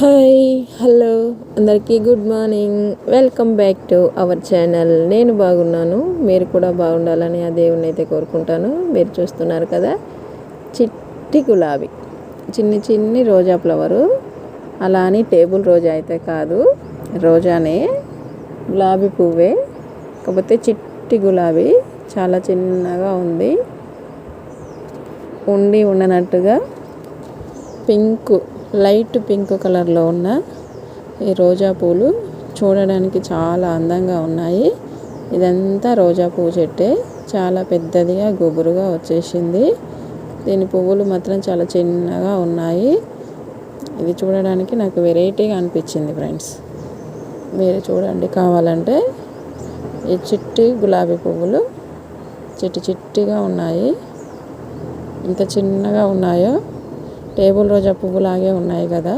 Hi hello. అందరికీ good morning. Welcome back to our channel. నేను బాగున్నాను. మీరు కూడా బాగుండాలని ఆ దేవుని అయితే కోరుకుంటాను. మీరు చూస్తున్నారు కదా చిట్టి గులాబీ. చిన్ని చిన్ని రోజా ఫ్లవరు. అలా అని టేబుల్ రోజా అయితే కాదు. రోజానే గులాబీ పువ్వే. కాకపోతే చిట్టి గులాబీ చాలా చిన్నగా ఉంది. ఉండి ఉండనట్టుగా పింక్ లైట్ పింక్ కలర్లో ఉన్న ఈ రోజా పూలు చూడడానికి చాలా అందంగా ఉన్నాయి. ఇదంతా రోజా పువ్వు చెట్టే. చాలా పెద్దదిగా గుబురుగా వచ్చేసింది. దీని పువ్వులు మాత్రం చాలా చిన్నగా ఉన్నాయి. ఇది చూడడానికి నాకు వెరైటీగా అనిపించింది ఫ్రెండ్స్. మీరు చూడండి కావాలంటే ఈ చిట్టి గులాబీ పువ్వులు చిట్టి చిట్టిగా ఉన్నాయి. ఎంత చిన్నగా ఉన్నాయో టేబుల్ రోజా పువ్వులాగే ఉన్నాయి కదా.